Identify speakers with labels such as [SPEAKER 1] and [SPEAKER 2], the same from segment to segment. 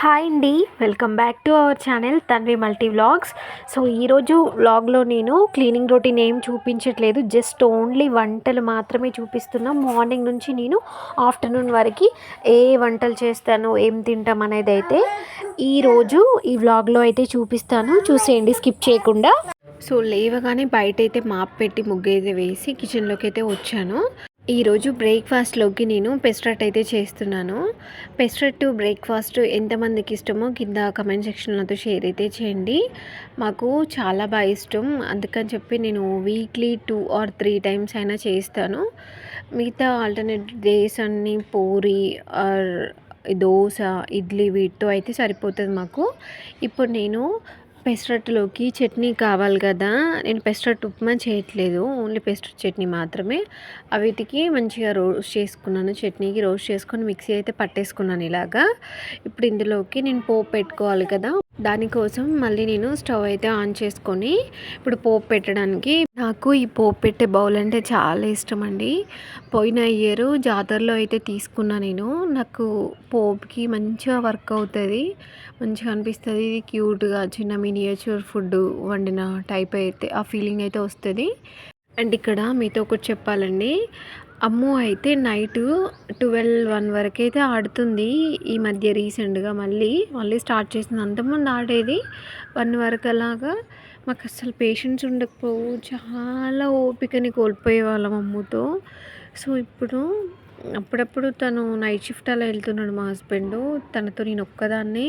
[SPEAKER 1] Hi అండి. Welcome back to our channel Tanvi multi vlogs. So ఈరోజు వ్లాగ్లో నేను క్లీనింగ్ రొటీన్ ఏం చూపించట్లేదు. జస్ట్ ఓన్లీ వంటలు మాత్రమే చూపిస్తున్నా. మార్నింగ్ నుంచి నేను ఆఫ్టర్నూన్ వరకు ఏ వంటలు చేస్తాను ఏం తింటాం అనేది అయితే ఈరోజు ఈ వ్లాగ్లో అయితే చూపిస్తాను. చూసేయండి స్కిప్ చేయకుండా. సో లేవగానే బయట అయితే మాప్ పెట్టి ముగ్గు అయితే వేసి కిచెన్లోకి అయితే వచ్చాను. ఈరోజు బ్రేక్ఫాస్ట్లోకి నేను పెస్ట్రట్ అయితే చేస్తున్నాను. పెస్ట్రట్ బ్రేక్ఫాస్ట్ ఎంతమందికి ఇష్టమో కింద కమెంట్ సెక్షన్లతో షేర్ అయితే చేయండి. మాకు చాలా బాగా ఇష్టం. అందుకని చెప్పి నేను weekly two or three times అయినా చేస్తాను మిగతా ఆల్టర్నేట్ డేస్ అన్నీ పూరి ఆర్ దోశ ఇడ్లీ వీటితో అయితే సరిపోతుంది మాకు. ఇప్పుడు నేను పెసరట్టులోకి చట్నీ కావాలి కదా. నేను పెసరట్టు ఉప్మా చేయట్లేదు. ఓన్లీ పెసరట్టు చట్నీ మాత్రమే. వీటికి మంచిగా రోస్ట్ చేసుకున్నాను. చట్నీకి రోస్ట్ చేసుకొని మిక్సీ అయితే పట్టేసుకున్నాను ఇలాగా. ఇప్పుడు ఇందులోకి నేను పోపు పెట్టుకోవాలి కదా. దానికోసం మళ్ళీ నేను స్టవ్ అయితే ఆన్ చేసుకొని ఇప్పుడు పోపు పెట్టడానికి నాకు ఈ పోపు పెట్టే బౌల్ అంటే చాలా ఇష్టం అండి పోయిన ఇయర్ జాతరలో అయితే తీసుకున్నా నేను. నాకు పోపుకి మంచిగా వర్క్ అవుతుంది. మంచిగా అనిపిస్తుంది. ఇది క్యూట్గా చిన్న మినియేచర్ ఫుడ్ వండిన టైప్ అయితే ఆ ఫీలింగ్ అయితే వస్తుంది. అండ్ ఇక్కడ మీతో ఒకటి చెప్పాలండి. అమ్ము అయితే నైట్ ట్వెల్వ్ వన్ వరకు అయితే ఆడుతుంది ఈ మధ్య రీసెంట్గా మళ్ళీ. మళ్ళీ స్టార్ట్ చేసింది అంతకుముందు ఆడేది వన్ వరకు అలాగా మాకు అసలు పేషెన్స్ ఉండకపోవు. చాలా ఓపికని కోల్పోయే వాళ్ళం అమ్ముతో. సో ఇప్పుడు అప్పుడప్పుడు తను నైట్ షిఫ్ట్ అలా వెళ్తున్నాడు మా హస్బెండ్. తనతో నేను ఒక్కదాన్నే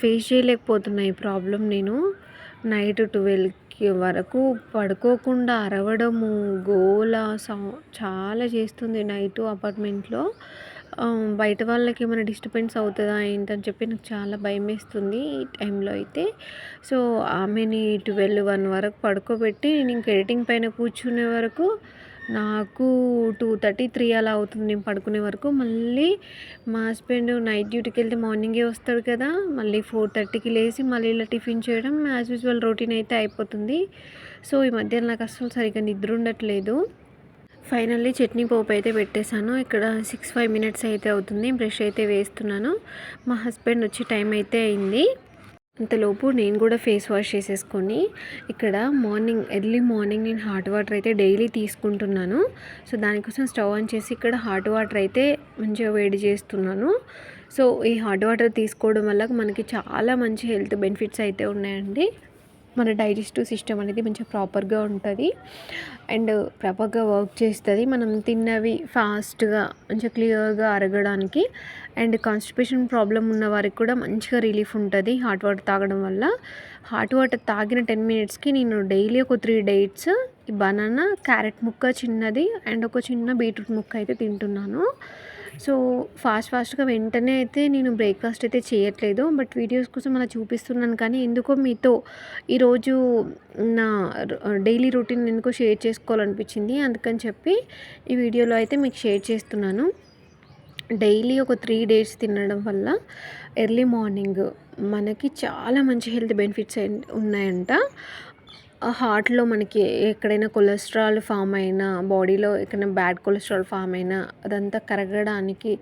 [SPEAKER 1] ఫేస్ చేయలేకపోతున్నా ఈ ప్రాబ్లం నేను. నైట్ ట్వెల్వ్ వరకు పడుకోకుండా అరవడము గోల సౌ చాలా చేస్తుంది నైట్ అపార్ట్మెంట్లో. బయట వాళ్ళకి ఏమైనా డిస్టర్బెన్స్ అవుతుందా ఏంటని చెప్పి నాకు చాలా భయం వేస్తుంది ఈ టైంలో అయితే. సో ఆమెని ట్వెల్వ్ వన్ వరకు పడుకోబెట్టి నేను ఇంక ఎడిటింగ్ పైన కూర్చునే వరకు నాకు టూ థర్టీ త్రీ అలా అవుతుంది. నేను పడుకునే వరకు మళ్ళీ మా హస్బెండ్ నైట్ డ్యూటీకి వెళ్తే మార్నింగే వస్తాడు కదా. మళ్ళీ ఫోర్ థర్టీకి లేచి మళ్ళీ ఇలా టిఫిన్ చేయడం యాజ్ యూజువల్ రొటీన్ అయితే అయిపోతుంది. సో ఈ మధ్య నాకు అసలు సరిగ్గా నిద్ర ఉండట్లేదు. ఫైనల్లీ చట్నీ పోపు అయితే పెట్టేశాను. ఇక్కడ సిక్స్ ఫైవ్ మినిట్స్ అయితే అవుతుంది. బ్రష్ అయితే వేస్తున్నాను. మా హస్బెండ్ వచ్చి టైం అయితే అయింది. అంతలోపు నేను కూడా ఫేస్ వాష్ చేసేసుకొని ఇక్కడ మార్నింగ్ ఎర్లీ మార్నింగ్ నేను హాట్ వాటర్ అయితే డైలీ తీసుకుంటున్నాను. సో దానికోసం స్టవ్ ఆన్ చేసి ఇక్కడ హాట్ వాటర్ అయితే మంచిగా వేడి చేస్తున్నాను. సో ఈ హాట్ వాటర్ తీసుకోవడం వల్ల మనకి చాలా మంచి హెల్త్ బెనిఫిట్స్ అయితే ఉన్నాయండి. మన డైజెస్టివ్ సిస్టమ్ అనేది మంచిగా ప్రాపర్గా ఉంటుంది. అండ్ ప్రాపర్గా వర్క్ చేస్తుంది. మనం తిన్నవి ఫాస్ట్గా మంచిగా క్లియర్గా అరగడానికి. అండ్ కాన్స్టిపేషన్ ప్రాబ్లం ఉన్న వారికి కూడా మంచిగా రిలీఫ్ ఉంటుంది హాట్ వాటర్ తాగడం వల్ల. హాట్ వాటర్ తాగిన టెన్ మినిట్స్కి నేను డైలీ ఒక త్రీ డేట్స్ బనానా క్యారెట్ ముక్క చిన్నది అండ్ ఒక చిన్న బీట్రూట్ ముక్క అయితే తింటున్నాను. సో ఫాస్ట్ ఫాస్ట్గా వెంటనే అయితే నేను బ్రేక్ఫాస్ట్ అయితే చేయట్లేదు. బట్ వీడియోస్ కోసం అలా చూపిస్తున్నాను కానీ ఎందుకో మీతో ఈరోజు నా డైలీ రొటీన్ ఎందుకో షేర్ చేసుకోవాలనిపించింది. అందుకని చెప్పి ఈ వీడియోలో అయితే మీకు షేర్ చేస్తున్నాను. డైలీ ఒక త్రీ డేస్ తినడం వల్ల ఎర్లీ మార్నింగ్ మనకి చాలా మంచి హెల్త్ బెనిఫిట్స్ ఉన్నాయంట. హార్ట్లో మనకి ఎక్కడైనా కొలెస్ట్రాల్ ఫామ్ అయినా బాడీలో ఎక్కడైనా బ్యాడ్ కొలెస్ట్రాల్ ఫామ్ అయినా అదంతా కరగడానికి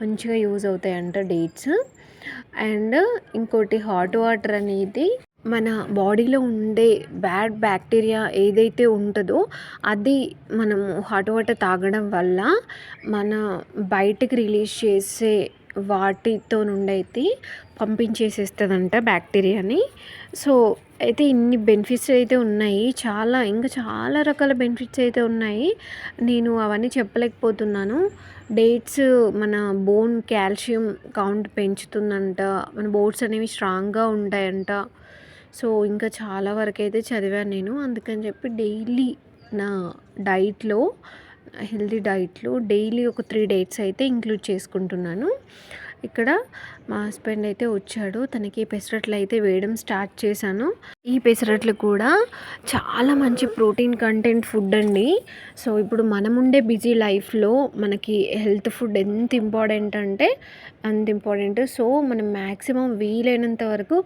[SPEAKER 1] మంచిగా యూజ్ అవుతాయంట డేట్స్. అండ్ ఇంకోటి హాట్ వాటర్ అనేది మన బాడీలో ఉండే బ్యాడ్ బ్యాక్టీరియా ఏదైతే ఉంటుందో అది మనము హాట్ వాటర్ తాగడం వల్ల మన బయటకు రిలీజ్ చేసే వాటితో నుండి అయితే పంపించేసేస్తుందంట బ్యాక్టీరియాని. సో అయితే ఇన్ని బెనిఫిట్స్ అయితే ఉన్నాయి. చాలా ఇంకా చాలా రకాల బెనిఫిట్స్ అయితే ఉన్నాయి. నేను అవన్నీ చెప్పలేకపోతున్నాను. డేట్స్ మన బోన్ కాల్షియం కౌంట్ పెంచుతుందంట. మన బోన్స్ అనేవి స్ట్రాంగ్గా ఉంటాయంట. సో ఇంకా చాలా వరకు అయితే చదివాను నేను. అందుకని చెప్పి డైలీ నా డైట్లో హెల్తీ డైట్లో డైలీ ఒక త్రీ డేట్స్ అయితే ఇంక్లూడ్ చేసుకుంటున్నాను. ఇక్కడ మా హస్బెండ్ అయితే వచ్చాడు. తనకి పెసరట్లు అయితే వేయడం స్టార్ట్ చేశాను. ఈ పెసరట్లు కూడా చాలా మంచి ప్రోటీన్ కంటెంట్ ఫుడ్ అండి. సో ఇప్పుడు మనం ఉండే బిజీ లైఫ్లో మనకి హెల్త్ ఫుడ్ ఎంత ఇంపార్టెంట్ అంటే అంత ఇంపార్టెంట్. సో మనం మ్యాక్సిమం వీలైనంత వరకు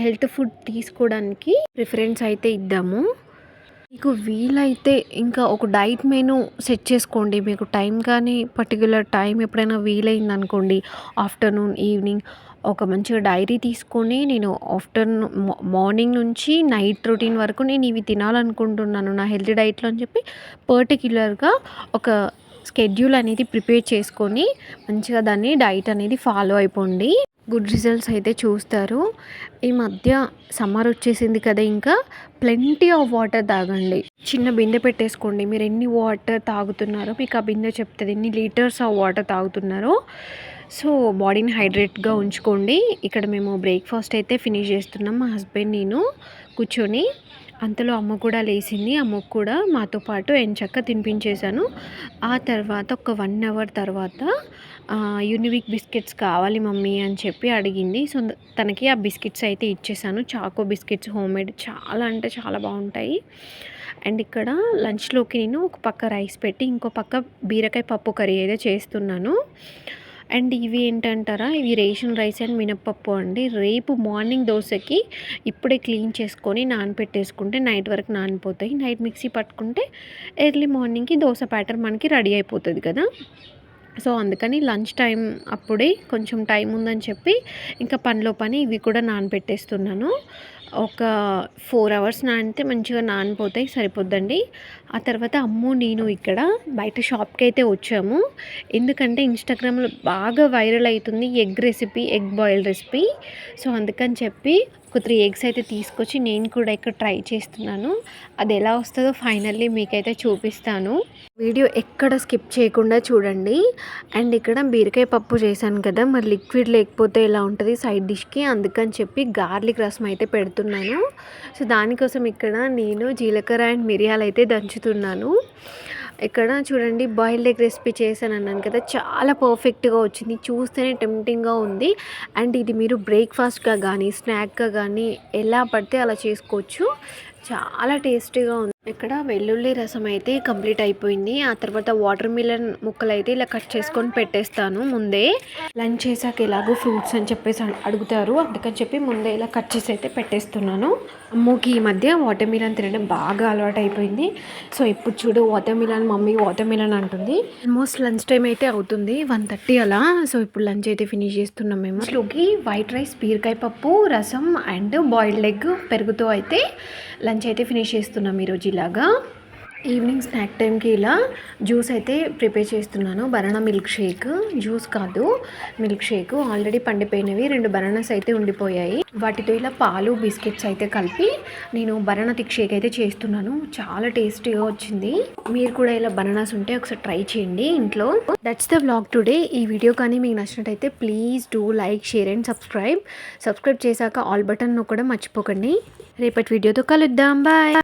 [SPEAKER 1] హెల్త్ ఫుడ్ తీసుకోవడానికి ప్రిఫరెన్స్ అయితే ఇద్దాము. మీకు వీలైతే ఇంకా ఒక డైట్ మెనూ సెట్ చేసుకోండి. మీకు టైం కానీ పర్టిక్యులర్ టైం ఎప్పుడైనా వీలైంది అనుకోండి ఆఫ్టర్నూన్ ఈవినింగ్ ఒక మంచిగా డైరీ తీసుకొని నేను ఆఫ్టర్నూన్ మార్నింగ్ నుంచి నైట్ రొటీన్ వరకు నేను ఇవి తినాలనుకుంటున్నాను. నా హెల్తీ డైట్లో అని చెప్పి పర్టిక్యులర్గా ఒక స్కెడ్యూల్ అనేది ప్రిపేర్ చేసుకొని మంచిగా దాన్ని డైట్ అనేది ఫాలో అయిపోండి. గుడ్ రిజల్ట్స్ అయితే చూస్తారు. ఈ మధ్య సమ్మర్ వచ్చేసింది కదా ఇంకా. ప్లెంటీ ఆఫ్ వాటర్ తాగండి. చిన్న బిందె పెట్టేసుకోండి. మీరు ఎన్ని వాటర్ తాగుతున్నారో మీకు ఆ బిందె చెప్తుంది. ఎన్ని లీటర్స్ ఆఫ్ వాటర్ తాగుతున్నారో. సో బాడీని హైడ్రేట్గా ఉంచుకోండి. ఇక్కడ మేము బ్రేక్ఫాస్ట్ అయితే ఫినిష్ చేస్తున్నాం. మా హస్బెండ్ నేను కూర్చొని అంతలో అమ్మ కూడా లేచింది. అమ్మకు కూడా మాతో పాటు ఎంచక్క తినిపించేశాను. ఆ తర్వాత ఒక వన్ అవర్ తర్వాత యూనివిక్ బిస్కెట్స్ కావాలి మమ్మీ అని చెప్పి అడిగింది. సో తనకి ఆ బిస్కెట్స్ అయితే ఇచ్చేసాను చాకో బిస్కెట్స్ హోమ్ మేడ్ చాలా అంటే చాలా బాగుంటాయి. అండ్ ఇక్కడ లంచ్లోకి నేను ఒక పక్క రైస్ పెట్టి ఇంకో పక్క బీరకాయ పప్పు కర్రీ అయితే చేస్తున్నాను. అండ్ ఇవి ఏంటంటారా? ఇవి రేషన్ రైస్ అండ్ మినప్పప్పు అండి. రేపు మార్నింగ్ దోశకి ఇప్పుడే క్లీన్ చేసుకొని నానపెట్టేసుకుంటే నైట్ వరకు నానిపోతాయి. నైట్ మిక్సీ పట్టుకుంటే ఎర్లీ మార్నింగ్కి దోశ ప్యాటర్ మనకి రెడీ అయిపోతుంది కదా. సో అందుకని లంచ్ టైం అప్పుడే కొంచెం టైం ఉందని చెప్పి ఇంకా పనిలో పని ఇవి కూడా నానబెట్టేస్తున్నాను ఒక ఫోర్ అవర్స్ నానితే మంచిగా నానిపోతాయి సరిపోద్దండి. ఆ తర్వాత అమ్ము నేను ఇక్కడ బయట షాప్కి అయితే వచ్చాము. ఎందుకంటే ఇన్స్టాగ్రామ్లో బాగా వైరల్ అవుతుంది egg recipe egg boil recipe. So అందుకని చెప్పి ఒక త్రీ ఎగ్స్ అయితే తీసుకొచ్చి నేను కూడా ఇక్కడ ట్రై చేస్తున్నాను. అది ఎలా వస్తుందో ఫైనల్లీ మీకైతే చూపిస్తాను. వీడియో ఎక్కడ స్కిప్ చేయకుండా చూడండి. అండ్ ఇక్కడ బీరకాయ పప్పు చేశాను కదా మరి లిక్విడ్ లేకపోతే ఎలా ఉంటుంది సైడ్ డిష్కి. అందుకని చెప్పి గార్లిక్ రసం అయితే పెడుతున్నాను సో దానికోసం ఇక్కడ నేను జీలకర్ర అండ్ మిరియాలు అయితే దంచుతున్నాను. ఇక్కడ చూడండి బాయిల్డ్ ఎగ్ రెసిపీ చేశాను అన్నాను కదా చాలా పర్ఫెక్ట్గా వచ్చింది. చూస్తేనే టెంప్టింగ్గా ఉంది. అండ్ ఇది మీరు బ్రేక్ఫాస్ట్గా కానీ స్నాక్గా కానీ ఎలా పడితే అలా చేసుకోవచ్చు. చాలా టేస్టీగా ఉంది. ఇక్కడ వెల్లుల్లి రసం అయితే కంప్లీట్ అయిపోయింది. ఆ తర్వాత వాటర్ మిలన్ ముక్కలు అయితే ఇలా కట్ చేసుకొని పెట్టేస్తాను ముందే. లంచ్ చేశాక ఎలాగో ఫ్రూట్స్ అని చెప్పేసి అడుగుతారు. అందుకని చెప్పి ముందే ఇలా కట్ చేసి అయితే పెట్టేస్తున్నాను. అమ్మకి ఈ మధ్య వాటర్ మిలన్ తినడం బాగా అలవాటు అయిపోయింది. సో ఇప్పుడు చూడు watermelon mummy watermelon అంటుంది. ఆల్మోస్ట్ లంచ్ టైం అయితే అవుతుంది. వన్ థర్టీ అలా. సో ఇప్పుడు లంచ్ అయితే ఫినిష్ చేస్తున్నాం మేము. అసలుకి వైట్ రైస్ బీరకాయ పప్పు రసం అండ్ బాయిల్డ్ ఎగ్ పెరుగుతో అయితే లంచ్ అయితే ఫినిష్ చేస్తున్నాం ఈరోజు ఇలాగా ఈవినింగ్ స్నాక్ టైంకి ఇలా జ్యూస్ అయితే ప్రిపేర్ చేస్తున్నాను. Banana milkshake. జ్యూస్ కాదు మిల్క్ షేక్. ఆల్రెడీ పండిపోయినవి రెండు బనానాస్ అయితే ఉండిపోయాయి. వాటితో ఇలా పాలు బిస్కెట్స్ అయితే కలిపి నేను బనానా థిక్ షేక్ అయితే చేస్తున్నాను. చాలా టేస్టీగా వచ్చింది. మీరు కూడా ఇలా బనానాస్ ఉంటే ఒకసారి ట్రై చేయండి ఇంట్లో. దట్స్ ద వ్లాగ్ టుడే ఈ వీడియో కానీ మీకు నచ్చినట్టయితే please do like share and subscribe subscribe చేశాక ఆల్ బటన్ కూడా మర్చిపోకండి. రేపటి వీడియోతో కలుద్దాం. బాయ్